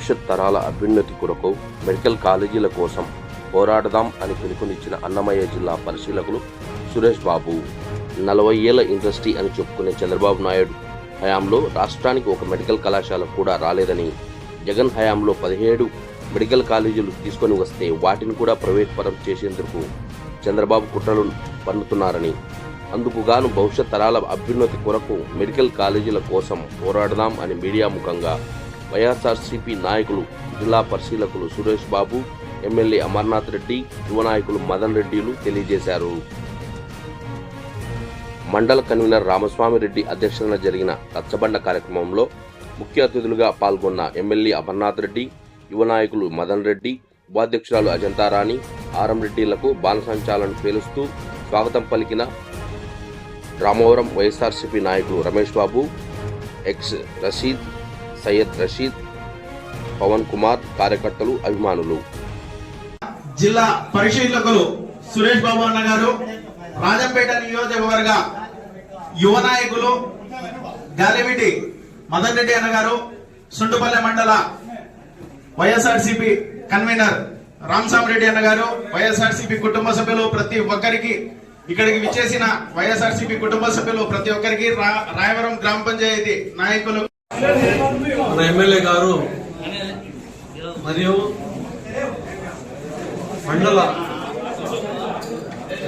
భవిష్యత్ తరాల అభ్యున్నతి కొరకు మెడికల్ కాలేజీల కోసం పోరాడదాం అని పిలుపునిచ్చిన అన్నమయ్య జిల్లా పరిశీలకులు సురేష్ బాబు. నలభై ఏళ్ళ ఇండస్ట్రీ అని చెప్పుకునే చంద్రబాబు నాయుడు హయాంలో రాష్ట్రానికి ఒక మెడికల్ కళాశాల కూడా రాలేదని జగన్ హయాంలో పదిహేడు మెడికల్ కాలేజీలు తీసుకొని వస్తే వాటిని కూడా ప్రైవేట్ పరం చేసేందుకు చంద్రబాబు కుట్రలు పన్నుతున్నారని అందుకు గాను భవిష్యత్ తరాల అభ్యున్నతి కొరకు మెడికల్ కాలేజీల కోసం పోరాడదాం అని మీడియా ముఖంగా వైఎస్ఆర్సీపీ నాయకులు జిల్లా పరిశీలకులు సురేష్ బాబు ఎమ్మెల్యే అమర్నాథ్ రెడ్డి యువ నాయకులు మదన్ రెడ్డిలు తెలియజేశారు. మండల కన్వీనర్ రామస్వామి రెడ్డి అధ్యక్షతన జరిగిన రచ్చబండ కార్యక్రమంలో ముఖ్య అతిథులుగా పాల్గొన్న ఎమ్మెల్యే అమర్నాథ్ రెడ్డి యువ నాయకులు మదన్ రెడ్డి ఉపాధ్యక్షురాలు అజంతారాణి ఆరం రెడ్డిలకు బాణసంచాలను పేలుస్తూ స్వాగతం పలికిన రామవరం వైఎస్ఆర్సీపీ నాయకులు రమేష్ బాబు ఎక్స్ రషీద్ సయ్యద్ రషీద్ పవన్ కుమార్ కార్యకర్తలు అభిమానులు. జిల్లా పరిశీలకులు సురేష్ బాబు అన్న గారు రాజంపేట నియోజకవర్గ యువ నాయకులు గాలివిటి మదన్ రెడ్డి అన్న గారు సుండుపల్లె మండల వైఎస్ఆర్సీపీ కన్వీనర్ రామసామిరెడ్డి అన్న గారు వైఎస్ఆర్సిపి కుటుంబ సభ్యులు ప్రతి ఒక్కరికి ఇక్కడికి విచ్చేసిన వైఎస్ఆర్సిపి కుటుంబ సభ్యులు ప్రతి ఒక్కరికి రాయవరం గ్రామ పంచాయతీ నాయకులు మన ఎమ్మెల్యే గారు మరియు మండల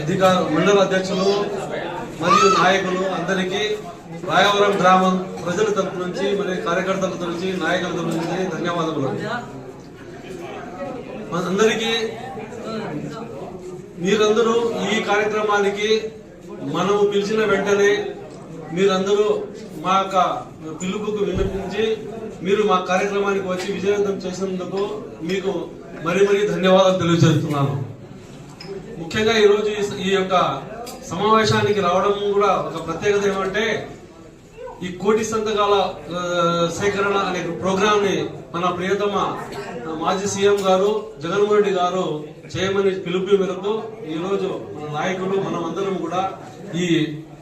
అధికార మండల అధ్యక్షులు మరియు నాయకులు అందరికీ రాయవరం గ్రామం ప్రజల తరపు నుంచి మరియు కార్యకర్తల నుంచి నాయకుల తరపు నుంచి ధన్యవాదములు. మనందరికీ మీరందరూ ఈ కార్యక్రమానికి మనము పిలిచిన వెంటనే మీరందరూ మా యొక్క పిలుపుకు విన్నపించి మీరు మా కార్యక్రమానికి వచ్చి విజయవంతం చేసినందుకు మీకు మరీ మరీ ధన్యవాదాలు తెలియజేస్తున్నాను. ముఖ్యంగా ఈరోజు ఈ- ఈ యొక్క సమావేశానికి రావడం కూడా ఒక ప్రత్యేకత ఏమంటే ఈ కోటి సంతకాల సేకరణ అనే ప్రోగ్రామ్ని మన ప్రియతమ మాజీ సీఎం గారు జగన్మోహన్ రెడ్డి గారు చేయమని పిలుపు మేరకు ఈరోజు మన నాయకులు మనం అందరం కూడా ఈ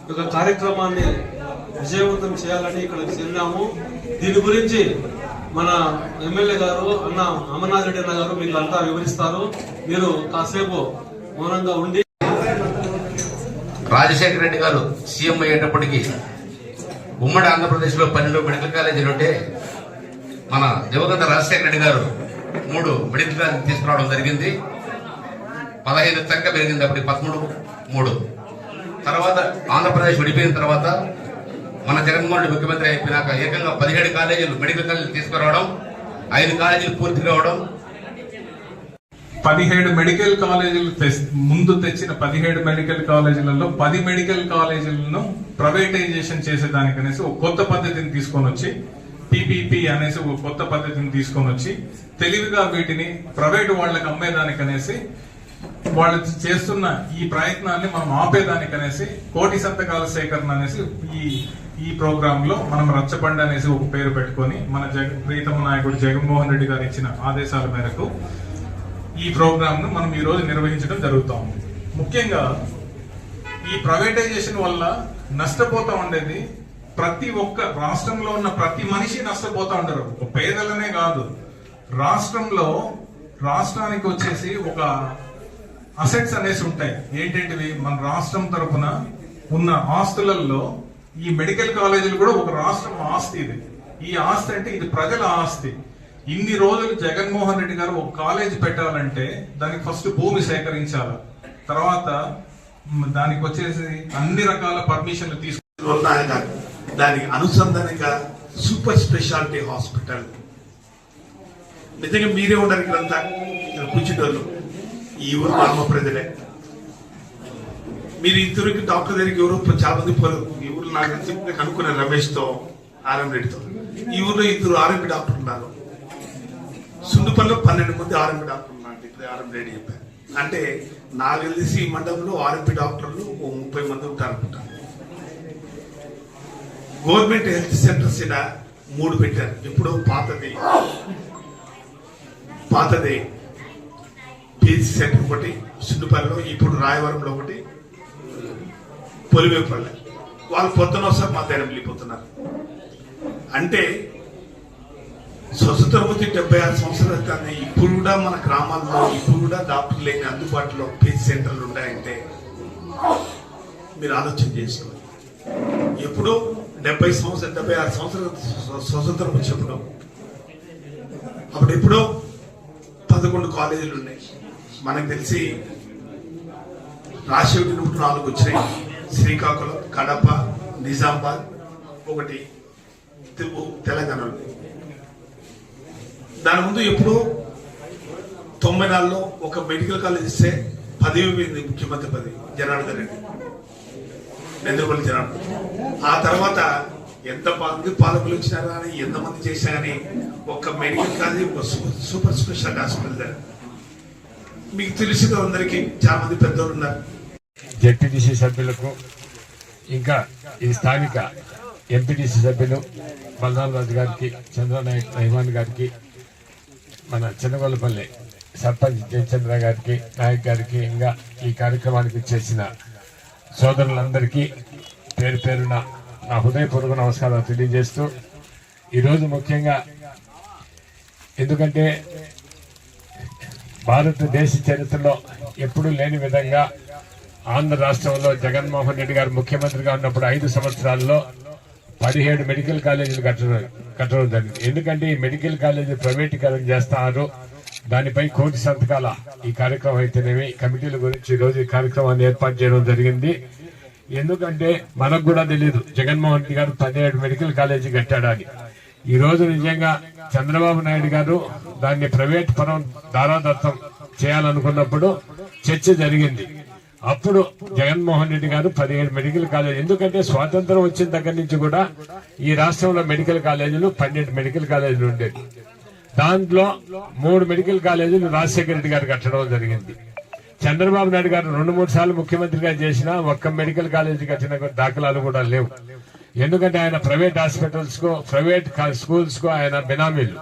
యొక్క కార్యక్రమాన్ని విజయవంతం చేయాలని ఇక్కడ చేరినాము. దీని గురించి మన ఎమ్మెల్యే గారు అన్న అమర్నాథ్ రెడ్డి అన్న గారు మీకు అంతా వివరిస్తారు. మీరు కాసేపు మౌనంగా ఉండి రాజశేఖర రెడ్డి గారు సీఎం అయ్యేటప్పటికీ ఉమ్మడి ఆంధ్రప్రదేశ్లో పన్నెండు మెడికల్ కాలేజీలు ఉంటే మన దివంగత రాజశేఖర రెడ్డి గారు మూడు మెడికల్ కాలేజీ తీసుకురావడం జరిగింది. పదహైదు తగ్గ పెరిగింది అప్పటికి పదమూడు మూడు. తర్వాత ఆంధ్రప్రదేశ్ విడిపోయిన తర్వాత మన జగన్మోహన్ రెడ్డి ముఖ్యమంత్రి అయిపోయినాక ఏకంగా పదిహేడు కాలేజీలు మెడికల్ కాలేజీలు తీసుకురావడం ఐదు కాలేజీలు పూర్తి కావడం. పదిహేడు మెడికల్ కాలేజీలు ముందు తెచ్చిన పదిహేడు మెడికల్ కాలేజీలలో పది మెడికల్ కాలేజీలను ప్రైవేటైజేషన్ చేసేదానికనేసి ఒక కొత్త పద్ధతిని తీసుకొని వచ్చి పిపిపి అనేసి ఒక కొత్త పద్ధతిని తీసుకొని వచ్చి తెలివిగా వీటిని ప్రైవేట్ వాళ్ళకి అమ్మేదానికనేసి వాళ్ళు చేస్తున్న ఈ ప్రయత్నాన్ని మనం ఆపేదానికనేసి కోటి సంతకాల సేకరణ అనేసి ఈ ఈ ప్రోగ్రామ్లో మనం రచ్చబండ అనేసి ఒక పేరు పెట్టుకొని మన జగ ప్రీతమ నాయకుడు జగన్మోహన్ రెడ్డి గారు ఇచ్చిన ఆదేశాల మేరకు ఈ ప్రోగ్రామ్ను మనం ఈ రోజు నిర్వహించడం జరుగుతా. ఉంది ముఖ్యంగా ఈ ప్రైవేటైజేషన్ వల్ల నష్టపోతా ఉండేది ప్రతి ఒక్క రాష్ట్రంలో ఉన్న ప్రతి మనిషి నష్టపోతా ఉండరు. ఒక పేదలనే కాదు. రాష్ట్రంలో రాష్ట్రానికి వచ్చేసి ఒక అసెట్స్ అనేసి ఉంటాయి. ఏంటంటివి? మన రాష్ట్రం తరపున ఉన్న ఆస్తులలో ఈ మెడికల్ కాలేజీలు కూడా ఒక రాష్ట్రం ఆస్తి ఇది. ఈ ఆస్తి అంటే ఇది ప్రజల ఆస్తి. ఇన్ని రోజులు జగన్మోహన్ రెడ్డి గారు ఒక కాలేజ్ పెట్టాలంటే దానికి ఫస్ట్ భూమి సేకరించాలి. తర్వాత దానికి వచ్చేసి అన్ని రకాల పర్మిషన్లు తీసుకుని దానికి అనుసంధానంగా సూపర్ స్పెషాలిటీ హాస్పిటల్. నిజంగా మీరే ఉండరు ఇక్కడంతా. ఇక్కడ ఈ ఊరు గ్రామ ప్రజలే. మీరు ఇంతవరకు డాక్టర్ దగ్గరికి ఎవరు చాలా మంది పోలేదు ఈ ఊర్లో నాకు తెలిసి నేను కనుక్కున్నాను రమేష్తో ఆర్ఎం రెడ్డితో. ఈ ఊర్లో ఇద్దరు ఆర్ఎంపి డాక్టర్ ఉన్నారు. సుండుపల్లిలో పన్నెండు మంది ఆర్ఎంపి డాక్టర్ ఉన్నారు. ఇప్పుడు ఆర్ఎం రెడ్డి చెప్పారు. అంటే నాకు తెలిసి ఈ మండలంలో ఆర్ఎంపి డాక్టర్లు ఓ ముప్పై మంది ఉంటారు అనుకుంటాను గవర్నమెంట్ హెల్త్ సెంటర్స్ ఇలా మూడు పెట్టారు. ఇప్పుడు పాతది. పాతది. పీజీ సెంటర్ ఒకటి సుండుపల్లిలో ఇప్పుడు రాయవరంలో ఒకటి పొలివేపల్లె వాళ్ళు పొద్దున వస్తారు మధ్యాహ్నం వెళ్ళిపోతున్నారు అంటే స్వతంత్రపతి డెబ్బై ఆరు సంవత్సరాల కానీ ఇప్పుడు కూడా మన గ్రామాల్లో ఇప్పుడు కూడా డాక్టర్ లేని అందుబాటులో పేజ్ సెంటర్లు ఉన్నాయంటే మీరు ఆలోచన చేసుకోవాలి. ఎప్పుడు డెబ్బై సంవత్సరం డెబ్బై ఆరు సంవత్సరాల స్వతంత్రం వచ్చినప్పుడు అప్పుడు ఎప్పుడో పదకొండు కాలేజీలు ఉన్నాయి. మనకు తెలిసి రాజశేఖరి నూట నాలుగు వచ్చినాయి. శ్రీకాకుళం కడప నిజామాబాద్ ఒకటి తె- తెలంగాణలో. దాని ముందు ఎప్పుడు తొంభై నాలుగులో ఒక మెడికల్ కాలేజ్ ఇస్తే పదవి పోయింది ముఖ్యమంత్రి పదవి జనార్దన్ రెడ్డి. నెందుపల్లి జనార్దన్ ఆ తర్వాత ఎంత మంది పాలకులు వచ్చినా కానీ ఎంతమంది చేసినా కానీ ఒక medical college super speciality hospital దగ్గర. మీకు తెలిసిన అందరికీ చాలా మంది పెద్దోళ్ళు ఉన్నారు. జెడ్పీటీసీ సభ్యులకు ఇంకా ఈ స్థానిక ఎంపీటీసీ సభ్యులు బలరామరాజు గారికి చంద్రనాయక్ రహమాన్ గారికి మన చిన్నగొల్లపల్లి సర్పంచ్ జయచంద్ర గారికి నాయక్ గారికి ఇంకా ఈ కార్యక్రమానికి చేసిన సోదరులందరికీ పేరు పేరున నా హృదయపూర్వక నమస్కారాలు తెలియజేస్తూ ఈరోజు ముఖ్యంగా ఎందుకంటే భారతదేశ చరిత్రలో ఎప్పుడూ లేని విధంగా ఆంధ్ర రాష్ట్రంలో జగన్మోహన్ రెడ్డి గారు ముఖ్యమంత్రిగా ఉన్నప్పుడు ఐదు సంవత్సరాల్లో పదిహేడు మెడికల్ కాలేజీలు కట్టడం కట్టడం జరిగింది. ఎందుకంటే ఈ మెడికల్ కాలేజీ ప్రైవేటీకరణ చేస్తున్నారు దానిపై కోటి సంతకాల ఈ కార్యక్రమం అయితేనేమి కమిటీల గురించి ఈరోజు రోజు ఈ కార్యక్రమాన్ని ఏర్పాటు చేయడం జరిగింది. ఎందుకంటే మనకు కూడా తెలియదు జగన్మోహన్ రెడ్డి గారు పదిహేడు మెడికల్ కాలేజీ కట్టాడని. ఈ రోజు నిజంగా చంద్రబాబు నాయుడు గారు దాన్ని ప్రైవేట్ పరం దారాదత్తం చేయాలనుకున్నప్పుడు చర్చ జరిగింది. అప్పుడు జగన్మోహన్ రెడ్డి గారు పదిహేడు మెడికల్ కాలేజ్ ఎందుకంటే స్వాతంత్రం వచ్చిన దగ్గర నుంచి కూడా ఈ రాష్ట్రంలో మెడికల్ కాలేజీలు పన్నెండు మెడికల్ కాలేజీలు ఉండేవి. దాంట్లో మూడు మెడికల్ కాలేజీలు రాజశేఖర రెడ్డి గారు కట్టడం జరిగింది. చంద్రబాబు నాయుడు గారు రెండు మూడు సార్లు ముఖ్యమంత్రిగా చేసినా ఒక్క మెడికల్ కాలేజీ కట్టిన దాఖలాలు కూడా లేవు. ఎందుకంటే ఆయన ప్రైవేట్ హాస్పిటల్స్కు ప్రైవేట్ స్కూల్స్కు ఆయన బినామీలు.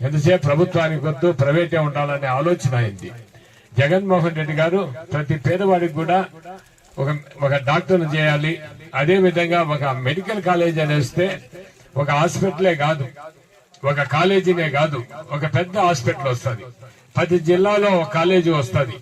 ఎంతసేపు ప్రభుత్వానికి వద్దు ప్రైవేటే ఉండాలనే ఆలోచన అయింది. జగన్మోహన్ రెడ్డి గారు ప్రతి పేదవాడికి కూడా ఒక ఒక డాక్టర్ను చేయాలి. అదే విధంగా ఒక మెడికల్ కాలేజ్ అనేస్తే వస్తే ఒక హాస్పిటలే కాదు ఒక కాలేజీనే కాదు ఒక పెద్ద హాస్పిటల్ వస్తుంది. ప్రతి జిల్లాలో ఒక కాలేజీ వస్తుంది.